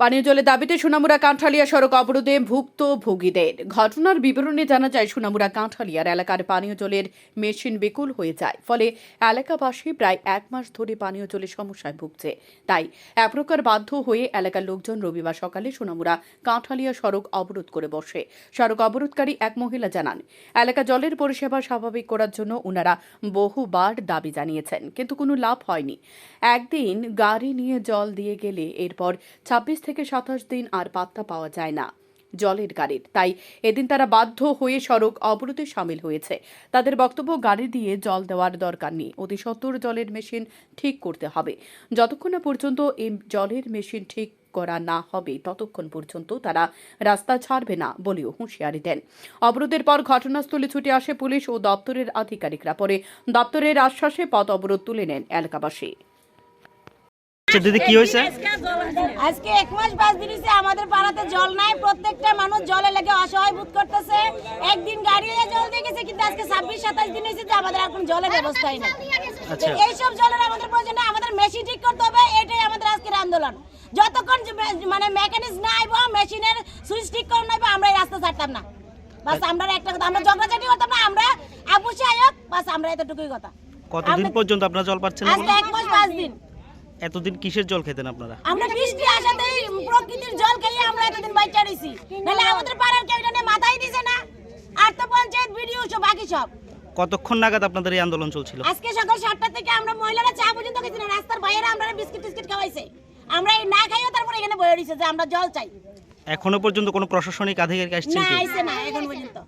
পানীয় জলের দাবিতে সোনামুড়া কাঁঠালিয়া সড়ক অবরোধে ভুক্তভোগীদের ঘটনার বিবরণে জানা যায়, সোনামুড়া কাঁঠালিয়ার এলাকার পানীয় জলের মেশিন বিকুল হয়ে যায়। ফলে এলাকাবাসী প্রায় এক মাস ধরে পানীয় জলের সমস্যায় ভুগছে। তাই এক বাধ্য হয়ে এলাকার লোকজন রবিবার সকালে সোনামুড়া কাঁঠালিয়া সড়ক অবরোধ করে বসে। সড়ক অবরোধকারী এক মহিলা জানান, এলাকা জলের পরিষেবা স্বাভাবিক করার জন্য ওনারা বহুবার দাবি জানিয়েছেন, কিন্তু কোনো লাভ হয়নি। একদিন গাড়ি নিয়ে জল দিয়ে গেলে এরপর ছাব্বিশ থেকে সাতাশ দিন আর পাত্তা পাওয়া যায় না। জলের গাড়ির। তাই এদিন তারা বাধ্য হয়ে সড়ক অবরোধে সামিল হয়েছে। তাদের বক্তব্য গাড়ি দিয়ে জল দেওয়ার দরকার নেই। অতি সত্তর জলের মেশিন ঠিক করতে হবে। যতক্ষণ না পর্যন্ত এই জলের মেশিন ঠিক করা না হবে, ততক্ষণ পর্যন্ত তারা রাস্তা ছাড়বে না বলেও হুঁশিয়ারি দেন। অবরোধের পর ঘটনাস্থলে ছুটে আসে পুলিশ ও দপ্তরের আধিকারিকরা। পরে দপ্তরের আশ্বাসে পথ অবরোধ তুলে নেন এলাকাবাসী। আচ্ছা দিদি কি হয়েছে? আজকে এক মাস পাঁচ দিন আমাদের পাড়াতে জল নাই প্রত্যেকটা মানুষ জলে লেগে অসহায় বোধ করতেছে। একদিন গাড়ি জল দিয়ে গেছে কিন্তু আজকে ছাব্বিশ সাতাশ দিন হয়েছে যে আমাদের আর জলের ব্যবস্থাই নেই। আচ্ছা। এইসব জলের আমাদের প্রয়োজন আমাদের মেশিন ঠিক করতে হবে এটাই আমাদের আজকের আন্দোলন। যতক্ষণ মানে মেকানিক্স না আইব মেশিনের সুইচ ঠিক করে নাইব আমরা এই রাস্তা ছাড়তাম না। বাস আমরা একটা কথা আমরা ঝগড়াঝাটি করতাম না আমরা আপুসে আয়ক বাস আমরা এতটুকুই কথা। কতদিন পর্যন্ত আপনারা জল পাচ্ছেন আজকে এক মাস পাঁচ দিন। এতদিন কিসের জল খেতেন আপনারা? আমরা বৃষ্টি আসাতেই প্রকৃতির জল খেয়ে আমরা এতদিন বাইচা রইছি। নাহলে আমাদের পাড়ার কেউ এটা মাথায় দিছে না। আর তো পঞ্চায়েত ভিডিও সব বাকি সব। কতক্ষণ নাগাদ আপনাদের এই আন্দোলন চলছিল? আজকে সকাল সাতটা থেকে আমরা মহিলারা চা পর্যন্ত খেয়েছি না রাস্তার বাইরে আমরা বিস্কিট টিস্কিট খাওয়াইছে। আমরা এই না খাইও তারপরে এখানে বয়ে রইছে যে আমরা জল চাই। এখনও পর্যন্ত কোনো প্রশাসনিক আধিকারিক আসছেন না আইছে না এখন পর্যন্ত।